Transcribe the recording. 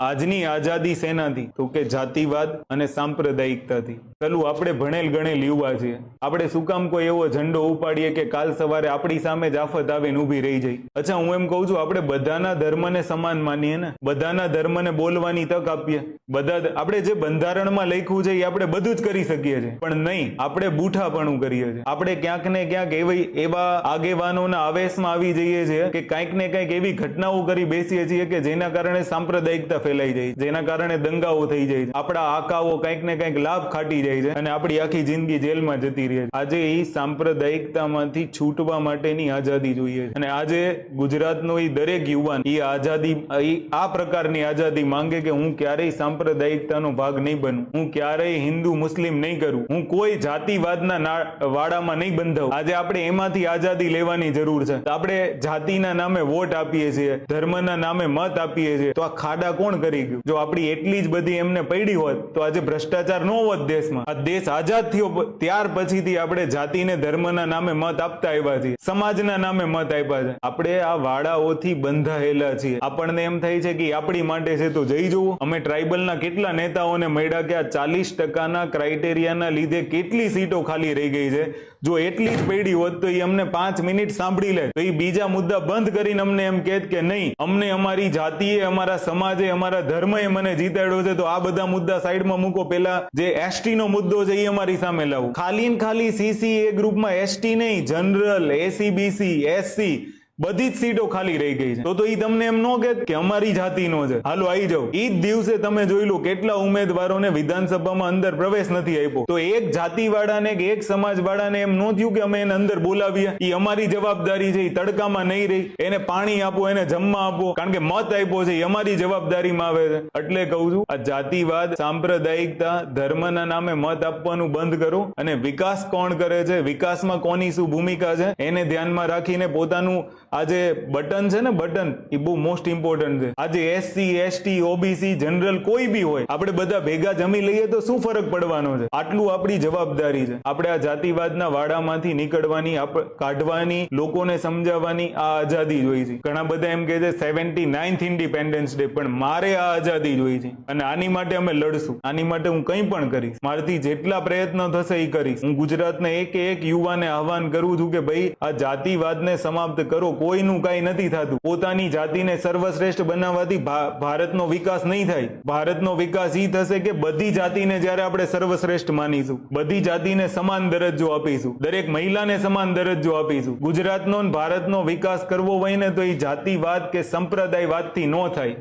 આજની આઝાદી સેનાથી, તો કે જાતિવાદ અને સાંપ્રદાયિકતાથી. પેલું આપણે ભણેલ ગણેલ યુવા છીએ. આપણે શું કામ કોઈ એવો ઝંડો ઉપાડીએ કે કાલ સવારે આપણી સામે જ આફત આવીને ઊભી રહી જાય? અચ્છા, હું એમ કહું છું, આપણે બધાના ધર્મને સમાન માનીએ ને? બધાના ધર્મને બોલવાની તક આપીએ. બધા આપણે જે બંધારણમાં લખ્યું છે, એ આપણે બધું જ કરી શકીએ છીએ. પણ નહીં, આપણે બૂઠાપણું કરીએ છીએ. આપણે ક્યાંક ને ક્યાંક એવી, એવા આગેવાનોના આવેશમાં આવી જઈએ છીએ કે કંઈક ને કંઈક એવી ઘટનાઓ કરી બેસીએ છીએ કે જેના કારણે સાંપ્રદાયિકતા ફેલાઈ જાય જેના કારણે દંગાઓ થઈ જાય છે. આપણા આકાઓ કંઈક ને કંઈક લાભ ખાટી જાય છે અને આપણી આખી જિંદગી જેલમાં જતી રહે છે. આજે એ સાંપ્રદાયિકતામાંથી છૂટવા માટેની આઝાદી જોઈએ અને આજે ગુજરાતનો એ દરેક યુવાન એ આઝાદી આ પ્રકારની આઝાદી માંગે કે હું ક્યારેય સાંપ્રદાયિકતાનો ભાગ નહીં બનું. હું ક્યારેય હિન્દુ, મુસ્લિમ નહીં કરું. હું કોઈ જાતિવાદના વાડામાં નહીં બંધાવું. આજે આપણે એમાંથી આઝાદી લેવાની જરૂર છે. આપણે જાતિના નામે વોટ આપીએ છીએ, ધર્મના નામે મત આપીએ છીએ. તો આ ખાડા કોણ કરી ગયું. જો આપણી એટલી જ બધી એમને પડી હોત, તો આજે ભ્રષ્ટાચાર ન હોત દેશમાં. આ દેશ આઝાદ થયો ત્યાર પછીથી આપણે જાતિને ધર્મના નામે મત આપતા આવ્યા છીએ. સમાજના નામે મત આપ્યા છે. આપણે આ વાડાઓથી બંધાયેલા છીએ. આપણને એમ થાય છે કે આપણી માટે છે તો જઈ જવું અમે ટ્રાઇબલના કેટલા નેતાઓને મળ્યા કે આ ચાલીસ ટકાના ક્રાઇટેરિયાના લીધે કેટલી સીટો ખાલી રહી ગઈ છે? જો એટલી જ પેઢી હોત તો એ અમને પાંચ મિનિટ સાંભળી લે. તો એ બીજા મુદ્દા બંધ કરીને અમને એમ કહેત કે નહીં, અમને અમારી જાતિએ, અમારા સમાજે અમારા ધર્મએ મને જીતાડ્યો છે, તો આ બધા મુદ્દા સાઈડમાં મૂકો. પેલા જે એસટી નો મુદ્દો છે એ અમારી સામે લાવો. ખાલી ને ખાલી સીસી એ ગ્રુપમાં એસટી નહીં જનરલ એસીબીસી એસસી બધી જ સીટો ખાલી રહી ગઈ છે. તો તો ઈ તમને એમ નો કે અમારી જાતિનો છે. હાલો આવી જાઓ. ઈ જ દિવસે તમે જોઈ લો કેટલા ઉમેદવારોને વિધાનસભામાં અંદર પ્રવેશ નથી આપ્યો. તો એક જાતિવાળાને કે એક સમાજવાળાને એમ નો થયું કે અમે એને અંદર બોલાવીએ? ઈ અમારી જવાબદારી છે, ઈ તડકામાં નહીં રહી. એને પાણી આપો, એને જમવા આપો. કારણ કે મત આપ્યો છે, ઈ અમારી જવાબદારીમાં આવે છે. એટલે કહું છું, આ જાતિવાદ, સાંપ્રદાયિકતા, ધર્મના નામે મત આપવાનું બંધ કરો. અને વિકાસ કોણ કરે છે? વિકાસમાં કોની શું ભૂમિકા છે? એને ધ્યાનમાં રાખીને પોતાનું આ જે બટન છે ને, બટન, એ બહુ મોસ્ટ ઇમ્પોર્ટન્ટ છે. આજે એસસી એસટી ઓબીસી જનરલ કોઈ બી હોય, આપણે બધા ભેગા જમી લઈએ તો શું ફરક પડવાનો છે? આટલું આપણી જવાબદારી છે. આપણે આ જાતિવાદના વાડામાંથી નીકળવાની કાઢવાની, લોકોને સમજાવવાની આ આઝાદી જોઈ છે. ઘણા બધા એમ કહે છે સેવન્ટી નાઇન્થ ઇન્ડિપેન્ડન્સ ડે પણ મારે આ આઝાદી જોઈ છે. અને આની માટે અમે લડશું. આની માટે હું કંઈ પણ કરીશ. મારાથી જેટલા પ્રયત્નો થશે એ કરીશ. હું ગુજરાતને એક એક યુવાને આહવાન કરું છું કે ભાઈ, આ જાતિવાદને સમાપ્ત કરો કોઈનું કાંઈ નથી થતું. પોતાની જાતિને સર્વશ્રેષ્ઠ બનાવવાથી ભારતનો વિકાસ નહીં થાય. ભારતનો વિકાસ એ થશે કે બધી જાતિને જ્યારે આપણે સર્વશ્રેષ્ઠ માનીશું. બધી જાતિને સમાન દરજ્જો આપીશું. દરેક મહિલાને સમાન દરજ્જો આપીશું. ગુજરાતનો ભારતનો વિકાસ કરવો હોય ને તો એ જાતિવાદ કે સંપ્રદાયવાદથી ન થાય.